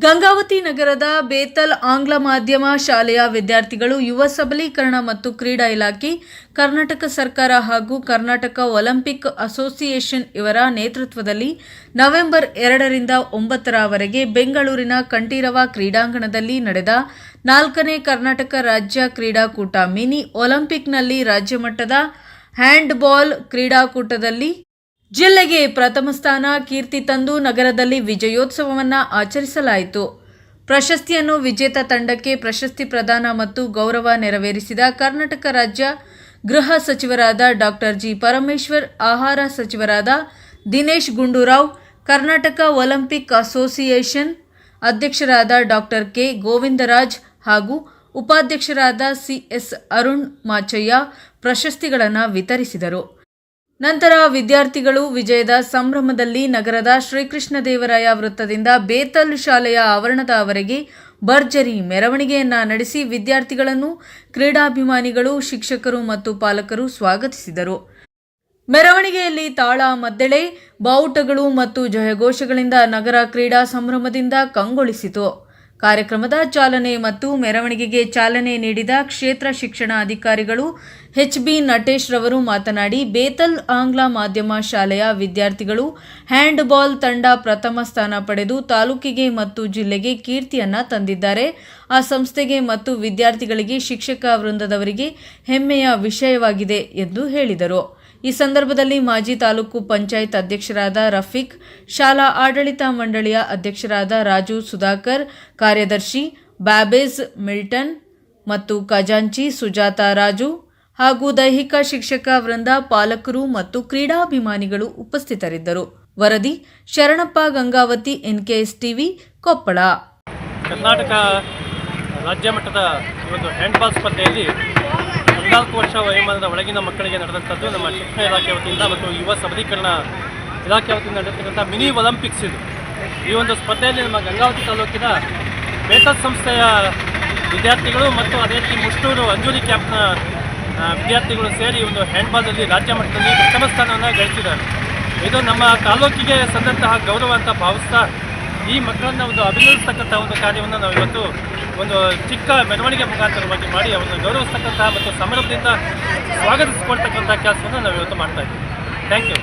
ಗಂಗಾವತಿ ನಗರದ ಬೇತಲ್ ಆಂಗ್ಲ ಮಾಧ್ಯಮ ಶಾಲೆಯ ವಿದ್ಯಾರ್ಥಿಗಳು ಯುವ ಸಬಲೀಕರಣ ಮತ್ತು ಕ್ರೀಡಾ ಇಲಾಖೆ, ಕರ್ನಾಟಕ ಸರ್ಕಾರ ಹಾಗೂ ಕರ್ನಾಟಕ ಒಲಿಂಪಿಕ್ ಅಸೋಸಿಯೇಷನ್ ಇವರ ನೇತೃತ್ವದಲ್ಲಿ ನವೆಂಬರ್ ಎರಡರಿಂದ ಒಂಬತ್ತರವರೆಗೆ ಬೆಂಗಳೂರಿನ ಕಂಠೀರವ ಕ್ರೀಡಾಂಗಣದಲ್ಲಿ ನಡೆದ ನಾಲ್ಕನೇ ಕರ್ನಾಟಕ ರಾಜ್ಯ ಕ್ರೀಡಾಕೂಟ ಮಿನಿ ಒಲಿಂಪಿಕ್ನಲ್ಲಿ ರಾಜ್ಯಮಟ್ಟದ ಹ್ಯಾಂಡ್ಬಾಲ್ ಕ್ರೀಡಾಕೂಟದಲ್ಲಿ ಜಿಲ್ಲೆಗೆ ಪ್ರಥಮ ಸ್ಥಾನ ಕೀರ್ತಿ ತಂದು ನಗರದಲ್ಲಿ ವಿಜಯೋತ್ಸವವನ್ನು ಆಚರಿಸಲಾಯಿತು. ಪ್ರಶಸ್ತಿಯನ್ನು ವಿಜೇತ ತಂಡಕ್ಕೆ ಪ್ರಶಸ್ತಿ ಪ್ರದಾನ ಮತ್ತು ಗೌರವ ನೆರವೇರಿಸಿದ ಕರ್ನಾಟಕ ರಾಜ್ಯ ಗೃಹ ಸಚಿವರಾದ ಡಾಕ್ಟರ್ ಜಿ. ಪರಮೇಶ್ವರ್, ಆಹಾರ ಸಚಿವರಾದ ದಿನೇಶ್ ಗುಂಡೂರಾವ್, ಕರ್ನಾಟಕ ಒಲಿಂಪಿಕ್ ಅಸೋಸಿಯೇಷನ್ ಅಧ್ಯಕ್ಷರಾದ ಡಾಕ್ಟರ್ ಕೆ. ಗೋವಿಂದರಾಜ್ ಹಾಗೂ ಉಪಾಧ್ಯಕ್ಷರಾದ ಸಿಎಸ್ ಅರುಣ್ ಮಾಚಯ್ಯ ಪ್ರಶಸ್ತಿಗಳನ್ನು ವಿತರಿಸಿದರು. ನಂತರ ವಿದ್ಯಾರ್ಥಿಗಳು ವಿಜಯದ ಸಂಭ್ರಮದಲ್ಲಿ ನಗರದ ಶ್ರೀಕೃಷ್ಣದೇವರಾಯ ವೃತ್ತದಿಂದ ಬೇತಲ್ ಶಾಲೆಯ ಆವರಣದವರೆಗೆ ಭರ್ಜರಿ ಮೆರವಣಿಗೆಯನ್ನ ನಡೆಸಿ ವಿದ್ಯಾರ್ಥಿಗಳನ್ನು, ಕ್ರೀಡಾಭಿಮಾನಿಗಳು, ಶಿಕ್ಷಕರು ಮತ್ತು ಪಾಲಕರು ಸ್ವಾಗತಿಸಿದರು. ಮೆರವಣಿಗೆಯಲ್ಲಿ ತಾಳ, ಮದ್ದಳೆ, ಬಾವುಟಗಳು ಮತ್ತು ಜಯಘೋಷಗಳಿಂದ ನಗರ ಕ್ರೀಡಾ ಸಂಭ್ರಮದಿಂದ ಕಂಗೊಳಿಸಿತು. ಕಾರ್ಯಕ್ರಮದ ಚಾಲನೆ ಮತ್ತು ಮೆರವಣಿಗೆಗೆ ಚಾಲನೆ ನೀಡಿದ ಕ್ಷೇತ್ರ ಶಿಕ್ಷಣ ಅಧಿಕಾರಿಗಳು ಎಚ್ ಬಿ ನಟೇಶ್ ರವರು ಮಾತನಾಡಿ, ಬೇತಲ್ ಆಂಗ್ಲ ಮಾಧ್ಯಮ ಶಾಲೆಯ ವಿದ್ಯಾರ್ಥಿಗಳು ಹ್ಯಾಂಡ್ಬಾಲ್ ತಂಡ ಪ್ರಥಮ ಸ್ಥಾನ ಪಡೆದು ತಾಲೂಕಿಗೆ ಮತ್ತು ಜಿಲ್ಲೆಗೆ ಕೀರ್ತಿಯನ್ನ ತಂದಿದ್ದಾರೆ. ಆ ಸಂಸ್ಥೆಗೆ ಮತ್ತು ವಿದ್ಯಾರ್ಥಿಗಳಿಗೆ ಶಿಕ್ಷಕ ವೃಂದದವರಿಗೆ ಹೆಮ್ಮೆಯ ವಿಷಯವಾಗಿದೆ ಎಂದು ಹೇಳಿದರು. ಈ ಸಂದರ್ಭದಲ್ಲಿ ಮಾಜಿ ತಾಲೂಕು ಪಂಚಾಯತ್ ಅಧ್ಯಕ್ಷರಾದ ರಫೀಕ್, ಶಾಲಾ ಆಡಳಿತ ಮಂಡಳಿಯ ಅಧ್ಯಕ್ಷರಾದ ರಾಜು ಸುಧಾಕರ್, ಕಾರ್ಯದರ್ಶಿ ಬ್ಯಾಬೇಜ್ ಮಿಲ್ಟನ್ ಮತ್ತು ಖಜಾಂಚಿ ಸುಜಾತ ರಾಜು ಹಾಗೂ ದೈಹಿಕ ಶಿಕ್ಷಕ ವೃಂದ ಪಾಲಕರು ಮತ್ತು ಕ್ರೀಡಾಭಿಮಾನಿಗಳು ಉಪಸ್ಥಿತರಿದ್ದರು. ವರದಿ ಶರಣಪ್ಪ ಗಂಗಾವತಿ ಎನ್ಕೆಎಸ್ ಟಿವಿ ಕೊಪ್ಪಳ. ಕರ್ನಾಟಕ ರಾಜ್ಯ ಮಟ್ಟದ ಒಂದು ಹ್ಯಾಂಡ್ಬಾಲ್ ಸ್ಪರ್ಧೆಯಲ್ಲಿ ಹದಿನಾಲ್ಕು ವರ್ಷ ವಯೋಮಾನದ ಒಳಗಿನ ಮಕ್ಕಳಿಗೆ ನಡೆದಂಥದ್ದು ನಮ್ಮ ಶಿಕ್ಷಣ ಇಲಾಖೆ ವತಿಯಿಂದ ಮತ್ತು ಯುವ ಸಬಲೀಕರಣ ಇಲಾಖೆ ವತಿಯಿಂದ ಮಿನಿ ಒಲಿಂಪಿಕ್ಸ್ ಇದು. ಈ ಒಂದು ಸ್ಪರ್ಧೆಯಲ್ಲಿ ನಮ್ಮ ಗಂಗಾವತಿ ತಾಲೂಕಿನ ಬೇಸತ್ ಸಂಸ್ಥೆಯ ವಿದ್ಯಾರ್ಥಿಗಳು ಮತ್ತು ಅದೇ ರೀತಿ ಮುಷ್ಟೂರು ಅಂಜೂರಿ ಕ್ಯಾಂಪ್ನ ವಿದ್ಯಾರ್ಥಿಗಳು ಸೇರಿ ಒಂದು ಹ್ಯಾಂಡ್ಬಾಲ್ನಲ್ಲಿ ರಾಜ್ಯ ಮಟ್ಟದಲ್ಲಿ ಪ್ರಥಮ ಸ್ಥಾನವನ್ನು ಗಳಿಸಿದ್ದಾರೆ. ಇದು ನಮ್ಮ ತಾಲೂಕಿಗೆ ಸಂದಂತಹ ಗೌರವ ಅಂತ ಭಾವಿಸ್ತಾ ಈ ಮಕ್ಕಳನ್ನು ಒಂದು ಅಭಿನಂದಿಸ್ತಕ್ಕಂಥ ಒಂದು ಕಾರ್ಯವನ್ನು ನಾವು ಇವತ್ತು ಒಂದು ಚಿಕ್ಕ ಮೆರವಣಿಗೆ ಮುಖಾಂತರವಾಗಿ ಮಾಡಿ ಅವರನ್ನು ಗೌರವಿಸ್ತಕ್ಕಂತಹ ಮತ್ತು ಸಂಭ್ರಮದಿಂದ ಸ್ವಾಗತಿಸಿಕೊಳ್ತಕ್ಕಂಥ ಕೆಲಸವನ್ನು ನಾವು ಇವತ್ತು ಮಾಡ್ತಾ ಇದ್ದೀವಿ. Thank you